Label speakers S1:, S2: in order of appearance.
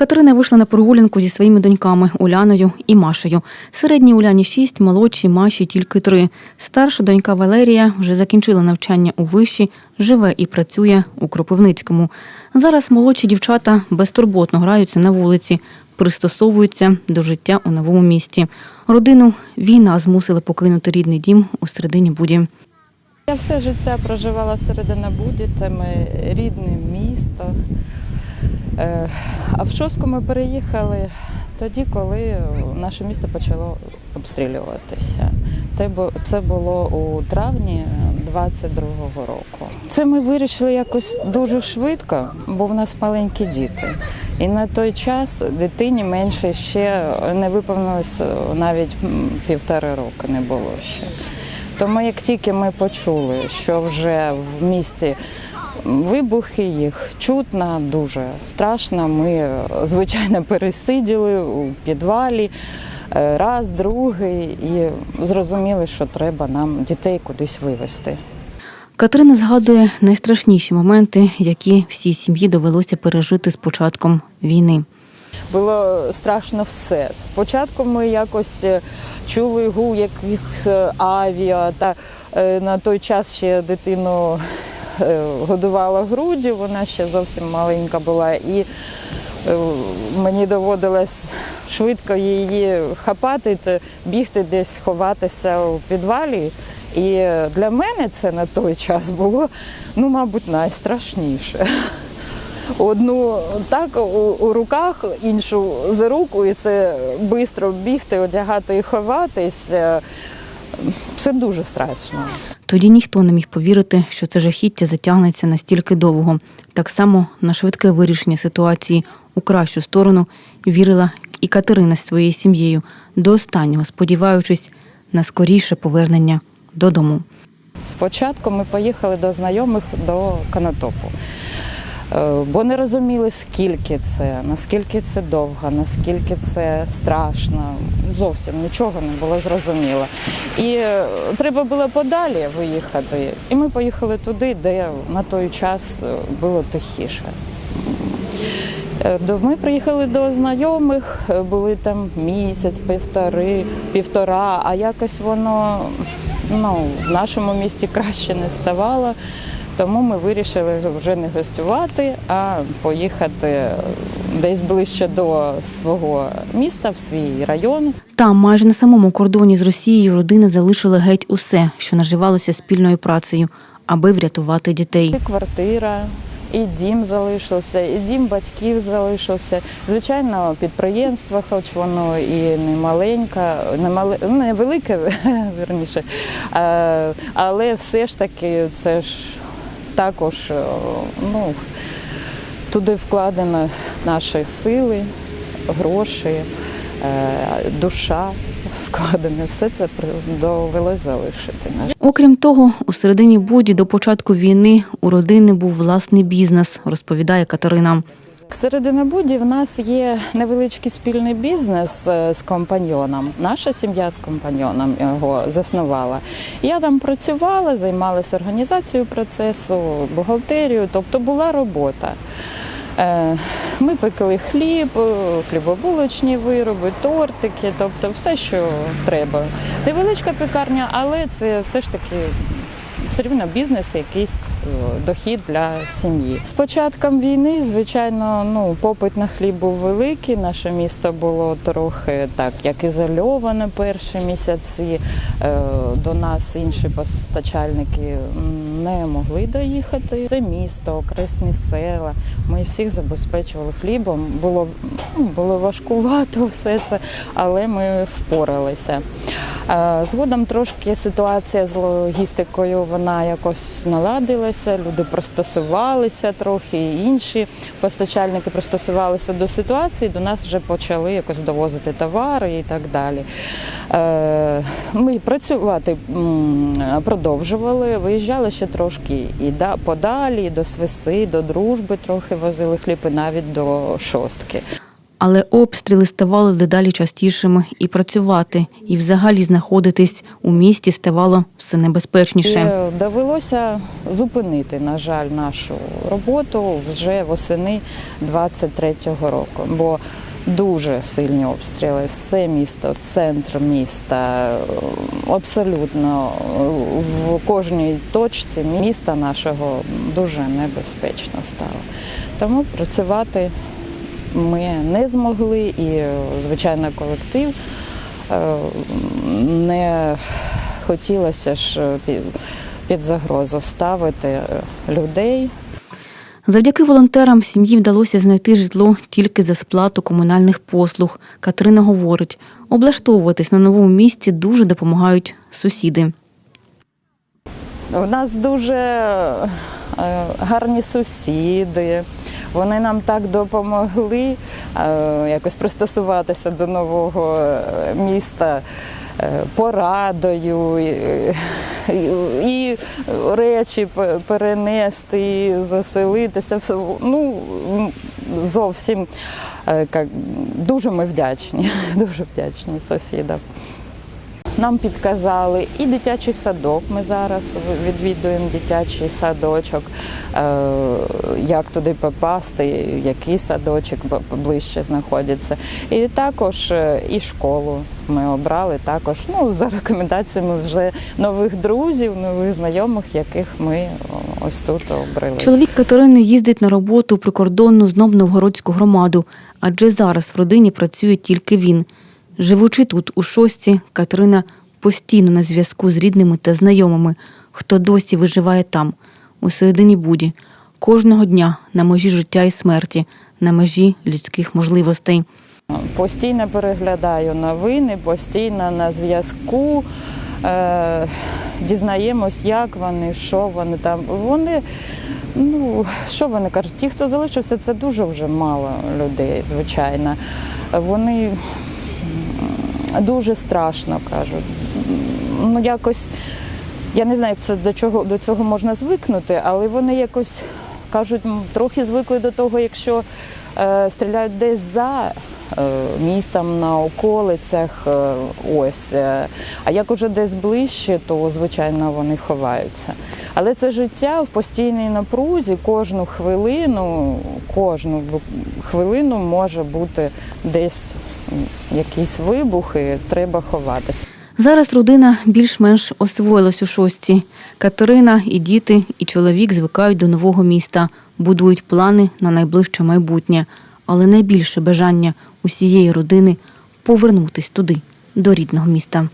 S1: Катерина вийшла на прогулянку зі своїми доньками Уляною і Машею. Середній Уляні шість, молодшій Маші тільки три. Старша донька Валерія вже закінчила навчання у виші, живе і працює у Кропивницькому. Зараз молодші дівчата безтурботно граються на вулиці, пристосовуються до життя у новому місті. Родину війна змусила покинути рідний дім у середині буді.
S2: Я все життя проживала середина Буді, моє рідне місто. Е, А в Шостку ми переїхали тоді, коли наше місто почало обстрілюватися. Це було у травні 22-го року. Це ми вирішили якось дуже швидко, бо в нас маленькі діти. І на той час дитині менше ще не виповнилось навіть півтори роки не було ще. Тому як тільки ми почули, що вже в місті вибухи їх чутно, дуже страшно. Ми е, звичайно пересиділи у підвалі е, раз, другий, і зрозуміли, що треба нам дітей кудись вивезти.
S1: Катерина згадує найстрашніші моменти, які всій сім'ї довелося пережити з початком війни.
S2: Було страшно все. Спочатку ми якось е, чули гул якихось авіа, та на той час ще дитину годувала груддю, вона ще зовсім маленька була, і е, мені доводилось швидко її хапати, бігти десь ховатися у підвалі. І для мене це на той час було, ну, мабуть, найстрашніше одну так у, у руках, іншу за руку, і це швидко бігти, одягати і ховатись. е, Це дуже страшно.
S1: Тоді ніхто не міг повірити, що це жахіття затягнеться настільки довго. Так само на швидке вирішення ситуації у кращу сторону вірила і Катерина з своєю сім'єю, до останнього сподіваючись на скоріше повернення додому.
S2: Спочатку ми поїхали до знайомих до Канатопу, бо не розуміли, скільки це, наскільки це довго, наскільки це страшно. Зовсім нічого не було зрозуміло. І е, треба було подалі виїхати. І ми поїхали туди, де на той час е, було тихіше. Е, Ми приїхали до знайомих, е, були там місяць, півтори, півтора, а якось воно ну, в нашому місті краще не ставало. Тому ми вирішили вже не гостювати, а поїхати десь ближче до свого міста, в свій район.
S1: Там, майже на самому кордоні з Росією, родина залишила геть усе, що наживалося спільною працею, аби врятувати дітей.
S2: І квартира, і дім залишився, і дім батьків залишився. Звичайно, підприємство, хоч воно і не маленьке, не мале, ну, не велике, верніше. Але все ж таки це ж також е, ну, туди вкладено наші сили, гроші, е, душа вкладена. Все це довелося залишити.
S1: Окрім того, у середині буді до початку війни у родини був власний бізнес, розповідає Катерина.
S2: Середина Буді в нас є невеличкий спільний бізнес е, з компаньйоном. Наша сім'я з компаньйоном його заснувала. Я там працювала, займалася організацією процесу, бухгалтерією, тобто була робота. Е, Ми пекли хліб, хлібобулочні вироби, тортики, тобто все, що треба. Невеличка пекарня, але це все ж таки все рівно бізнес, якийсь е, дохід для сім'ї. З початком війни, звичайно, ну попит на хліб був великий. Наше місто було трохи так, як ізольоване перші місяці. Е, До нас інші постачальники не могли доїхати. Це місто, окресні села. Ми всіх забезпечували хлібом. Було ну, було важкувато все це, але ми впоралися. Згодом трошки ситуація з логістикою вона якось наладилася, люди пристосувалися трохи, і інші постачальники пристосувалися до ситуації, до нас вже почали якось довозити товари і так далі. Е, Ми працювати продовжували, виїжджали ще трошки і да- подалі, і до Свиси, до дружби трохи возили хліб, і навіть до шостки.
S1: Але обстріли ставали дедалі частішими і працювати, і взагалі знаходитись у місті ставало все небезпечніше.
S2: І довелося зупинити, на жаль, нашу роботу вже восени 23-го року, бо дуже сильні обстріли. Все місто, центр міста, абсолютно в кожній точці міста нашого дуже небезпечно стало. Тому працювати ми не змогли, і, звичайно, колектив е, не хотілося ж під, загрозу ставити людей.
S1: Завдяки волонтерам сім'ї вдалося знайти житло тільки за сплату комунальних послуг. Катерина говорить, облаштовуватись на новому місці дуже допомагають сусіди.
S2: У нас дуже е, гарні сусіди. Вони нам так допомогли е, якось пристосуватися до нового е, міста е, порадою і, речі перенести, заселитися. Ну, зовсім дуже ми вдячні, дуже вдячні сусідам. Нам підказали і дитячий садок. Ми зараз відвідуємо дитячий садочок, е, як туди попасти, який садочок ближче знаходиться. І також е, і школу ми обрали також ну, за рекомендаціями вже нових друзів, нових знайомих, яких ми ось тут обрали.
S1: Чоловік Катерини їздить на роботу прикордонну знов Новгородську громаду, адже зараз в родині працює тільки він. Живучи тут, у шості, Катерина постійно на зв'язку з рідними та знайомими, хто досі виживає там, у середині буді, кожного дня на межі життя і смерті, на межі людських можливостей.
S2: Постійно переглядаю новини, постійно на зв'язку. Е, дізнаємось, як вони, що вони там. Вони, ну, що вони кажуть, ті, хто залишився, це дуже вже мало людей, звичайно. Вони дуже страшно кажуть. Ну, якось, я не знаю, це до чого до цього можна звикнути, але вони якось кажуть, трохи звикли до того, якщо е, стріляють десь за е, містом на околицях, е, ось. Е, а як уже десь ближче, то звичайно вони ховаються. Але це життя в постійній напрузі, кожну хвилину, кожну хвилину може бути десь якісь вибухи, треба ховатися.
S1: Зараз родина більш-менш освоїлась у шості. Катерина, і діти, і чоловік звикають до нового міста, будують плани на найближче майбутнє. Але найбільше бажання усієї родини повернутись туди, до рідного міста.